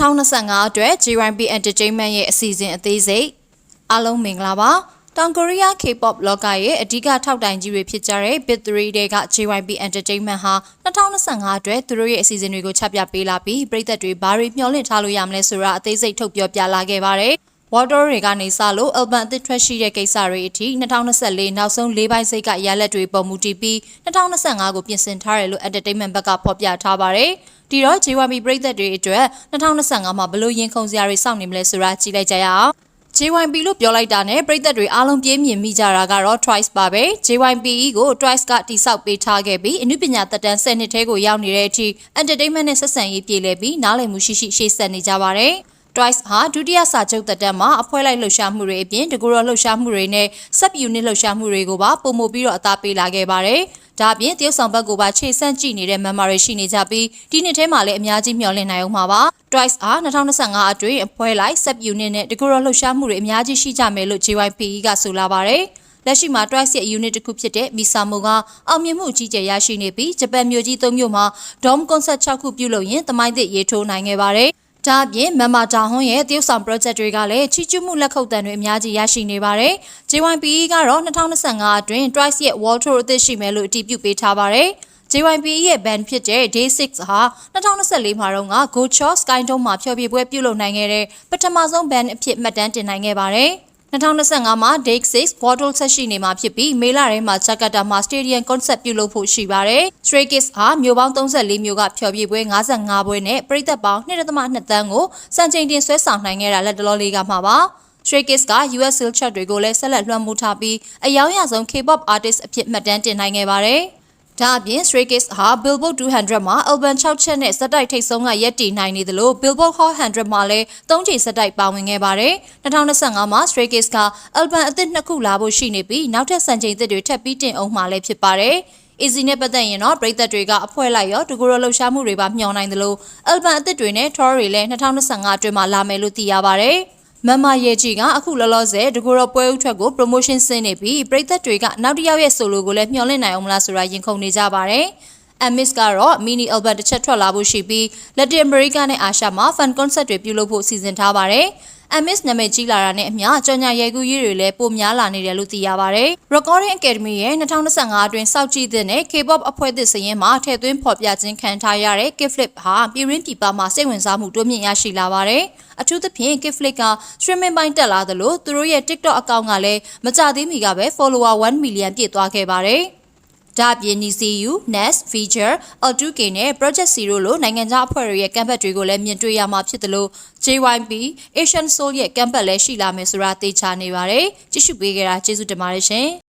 2025အတွက် JYP Entertainment ရဲ့အစီအစဉ်အသေးစိတ်အားလုံးမင်္ဂလာပါတောင်ကိုရီးယား K-pop လောကရဲ့အဓိကထောက်တိုင်ကြီးတွေဖြစ်ကြတဲ့ Big 3တွေက JYP Entertainment ဟာ2025အတွက်သူတို့ရဲ့အစီအစဉ်တွေကိုချပြပေးလာပြီးပြည်သက်တွေဘာတွေမျှော်လင့်ထားလို့ရမလဲဆိုတာအသေးစိတ်ထုတ်ပြောပြလာခဲ့ပါတယ်။ Water တွေကနေစလို့ album အသစ်ထွက်ရှိတဲ့ကိစ္စတွေအထိ2024နောက်ဆုံး၄ပိုင်းစိတ်ကရလက်တွေပုံမူတည်ပြီး2025ကိုပြင်ဆင်ထားတယ်လို့ Entertainment ဘက်ကဖော်ပြထားပါတယ်။ဒီတော့ JYP ပြည်သက်တွေအတွက်2025မှာဘလို့ရင်ခုန်စရာတွေစောင့်နေမလဲဆိုတာကြည့်လိုက်ကြရအောင်။ JYP လို့ပြောလိုက်တာနဲ့ပြည်သက်တွေအားလုံးပြေးမြင်မိကြတာကတော့ Twice ပါပဲ JYPE ကို Twice ကတိစောက်ပေးထားခဲ့ပြီးအနုပညာသက်တမ်း10နှစ်ထဲကိုရောက်နေတဲ့အထိ entertainment နဲ့ဆက်ဆံရေးပြည်လဲပြီးနားလည်မှုရှိရှိရှေ့ဆက်နေကြပါတယ်။ Twice ဟာဒုတိယစာချုပ်သက်တမ်းမှာအဖွဲလိုက်လှုပ်ရှားမှုတွေအပြင်တကူရောလှုပ်ရှားမှုတွေနဲ့ sub unit လှုပ်ရှားမှုတွေကိုပါပုံမှုပြီးတော့အသားပေးလာခဲ့ပါတယ်။ဒါအပြင်တရုတ်ဆောင်ဘက်ကိုပါခြေဆန့်ကြည့်နေတဲ့ member တွေရှိနေကြပြီးဒီနှစ်ထဲမှာလည်းအများကြီးမျှော်လင့်နိုင်အောင်ပါပါ။ Twice ဟာ2025အတွင်းအဖွဲလိုက် sub unit နဲ့တကူရောလှုပ်ရှားမှုတွေအများကြီးရှိကြမယ်လို့ JYPE ကဆိုလာပါတယ်။လက်ရှိမှာ Twice ရဲ့ unit တစ်ခုဖြစ်တဲ့ Misamo ကအောင်မြင်မှုအကြီးကျယ်ရရှိနေပြီးဂျပန်မြို့ကြီး၃မြို့မှာ Dome Concert 6ခုပြုလုပ်ရင်းသမိုင်းသစ်ရေးထိုးနိုင်ခဲ့ပါတယ်။ ဒါအပြင်မမတာဟွန်ရဲ့တရုတ်ဆောင် project တွေကလည်းချီးကျူးမှုလက်ခုပ်တံတွေအများကြီးရရှိနေပါတယ်။ JYPE ကတော့2025အတွင်း Twice ရဲ့ World Tour အသစ်ရှိမယ်လို့အတည်ပြုပေးထားပါတယ်။ JYPE ရဲ့ band ဖြစ်တဲ့ Day 6ဟာ2024မှာတော့က Go Cho Sky Dome မှာဖျော်ဖြေပွဲပြုလုပ်နိုင်ခဲ့တဲ့ပထမဆုံး band အဖြစ်မှတ်တမ်းတင်နိုင်ခဲ့ပါတယ်။ 2025မှာ Day 6 Bottle ဆက်ရှိနေမှာဖြစ်ပြီးမေလထဲမှာဂျကာတာမှာ Stadium Concert ပြုလုပ်ဖို့ရှိပါတယ်။ Stray Kids ဟာမြို့ပေါင်း34မြို့ကဖျော်ဖြေပွဲ55ပွဲနဲ့ပြည်သက်ပေါင်း2.2တန်းကိုစံချိန်တင်ဆွဲဆောင်နိုင်ခဲ့တာလက်တလောလေးကမှာပါ။ Stray Kids က US Sales Chart တွေကိုလည်းဆက်လက်လွှမ်းမိုးထားပြီးအယောင်ရဆုံး K-pop artist အဖြစ်မှတ်တမ်းတင်နိုင်ခဲ့ပါတယ်။ ဒါအပြင် Stray Kids ဟာ Billboard 200မှာ album 6ချက်နဲ့စက်တိုက်ထိပ်ဆုံးကရက်တည်နိုင်နေသလို Billboard Hot 100မှာလည်း၃ချိန်စက်တိုက်ပါဝင်ခဲ့ပါတယ်။2025မှာ Stray Kids က album အသစ်နှစ်ခုလာဖို့ရှိနေပြီးနောက်ထပ်စံချိန်သစ်တွေထပ်ပြီးတင်အောင်မှာလည်းဖြစ်ပါတယ်။ Easy နဲ့ပတ်သက်ရင်တော့ပြည်သက်တွေကအဖွဲ့လိုက်ရောတကူရောလှုပ်ရှားမှုတွေပါမျှော်နိုင်သလို album အသစ်တွေနဲ့ tour တွေလည်း2025အတွင်းမှာလာမယ်လို့သိရပါတယ်။ မမရဲ့ကြီးကအခုလောလောဆယ်တကူရောပွဲဥထွက်ကို promotion ဆင်းနေပြီးပြည်သက်တွေကနောက်တစ်ယောက်ရဲ့ solo ကိုလည်းမျှော်လင့်နိုင်အောင်မလားဆိုတာရင်ခုန်နေကြပါတယ်။ Amis ကတော့ mini album တစ်ချက်ထွက်လာဖို့ရှိပြီး Latin America နဲ့အာရှမှာ fan concert တွေပြုလုပ်ဖို့စီစဉ်ထားပါတယ်။ Amis နာမည်ကြီးလာတာနဲ့အမျှကြော်ညာရိုက်ကူးရေးတွေလည်းပိုများလာနေတယ်လို့သိရပါတယ်။ Recording Academy ရဲ့2025အတွင်းစောက်ကြည့်တဲ့နဲ့ K-pop အဖွဲ့သစ်စရင်မှာထည့်သွင်းဖော်ပြခြင်းခံထားရတဲ့ Kiflip ဟာပြည်ရင်းပြည်ပမှာစိတ်ဝင်စားမှုတိုးမြင့်ရရှိလာပါတယ်။အထူးသဖြင့် Kiflip က streaming ပိုင်းတက်လာသလိုသူတို့ရဲ့ TikTok အကောင့်ကလည်းမကြသေးမီကပဲ follower 1 million ပြည့်သွားခဲ့ပါတယ်။ ဒါ့အပြင် NCU, NES, Feature, L2K နဲ့ Project Zero လိုနိုင်ငံခြားအဖွဲ့တွေရဲ့ကမ်ပတ်တွေကိုလည်းမြင်တွေ့ရမှာဖြစ်တယ်လို့ JYP, Asian Soul ရဲ့ကမ်ပတ်လည်းရှိလာမယ်ဆိုတာသိချနေပါတယ်။ကြည့်ရှုပေးကြတာကျေးဇူးတင်ပါတယ်ရှင်။